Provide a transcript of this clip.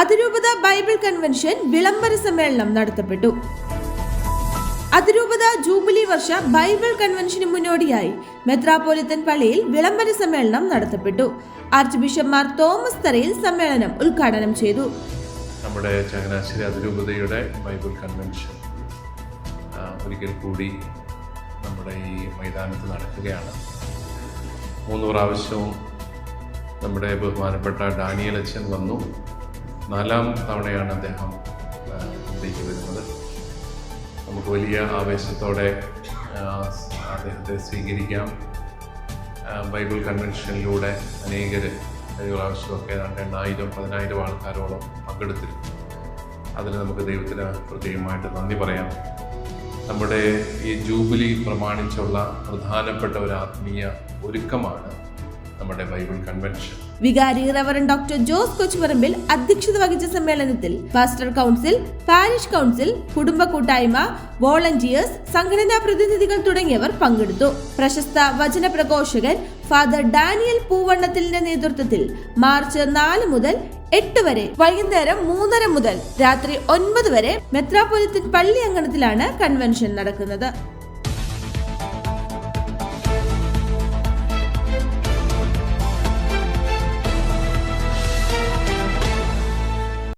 അതിരൂപത Bible convention വിളംബര സമ്മേളനം നടത്തപ്പെട്ടു. അതിരൂപത ജൂബിലി വർഷ ബൈബിൾ കൺവെൻഷന് മുന്നോടിയായി മെത്രാപോലിത്തൻ പള്ളിയിൽ വിളംബര സമ്മേളനം നടത്തപ്പെട്ടു. ആർച്ച് ബിഷപ്പ്മാർ തോമസ് തറയിൽ സമ്മേളനം ഉദ്ഘാടനം ചെയ്തു. നമ്മുടെ ചങ്ങനാശ്ശേരി അതിരൂപതയുടെ ബൈബിൾ കൺവെൻഷൻ ഒരിക്കൽ കൂടി നമ്മുടെ ഈ മൈതാനത്ത് നടക്കുകയാണ്. മൂന്ന് പ്രാവശ്യവും നമ്മുടെ ബഹുമാനപ്പെട്ട ഡാനിയൽ അച്ഛൻ വന്നു. നാലാം തവണയാണ് അദ്ദേഹം ആ, വരുന്നത്. നമുക്ക് വലിയ ആവേശത്തോടെ അദ്ദേഹത്തെ സ്വീകരിക്കാം. ബൈബിൾ കൺവെൻഷനിലൂടെ അനേകർ കഴിഞ്ഞ പ്രാവശ്യമൊക്കെ എണ്ണായിരം പതിനായിരം ആൾക്കാരോളം പങ്കെടുത്തിരുന്നു. അതിന് നമുക്ക് ദൈവത്തിന് പ്രത്യേകമായിട്ട് നന്ദി പറയാം. നമ്മുടെ ഈ ജൂബിലി പ്രമാണിച്ചുള്ള പ്രധാനപ്പെട്ട ഒരു ആത്മീയ ഒരുക്കമാണ് നമ്മുടെ ബൈബിൾ കൺവെൻഷൻ. വികാരി റവറൻ ഡോക്ടർ ജോസ് കൊച്ചുപറമ്പിൽ അധ്യക്ഷത വഹിച്ച സമ്മേളനത്തിൽ പാസ്റ്റർ കൗൺസിൽ പാരിഷ് കൗൺസിൽ കുടുംബ കൂട്ടായ്മ വോളണ്ടിയേഴ്സ് സംഘടനാ പ്രതിനിധികൾ തുടങ്ങിയവർ പങ്കെടുത്തു. പ്രശസ്ത വചന പ്രഘോഷകൻ ഫാദർ ഡാനിയൽ പൂവണ്ണത്തിലിന്റെ നേതൃത്വത്തിൽ മാർച്ച് നാല് മുതൽ എട്ട് വരെ വൈകുന്നേരം മൂന്നര മുതൽ രാത്രി ഒൻപത് വരെ മെത്രാപൊലിത്തിൻ പള്ളി അങ്കണത്തിലാണ് കൺവെൻഷൻ നടക്കുന്നത്.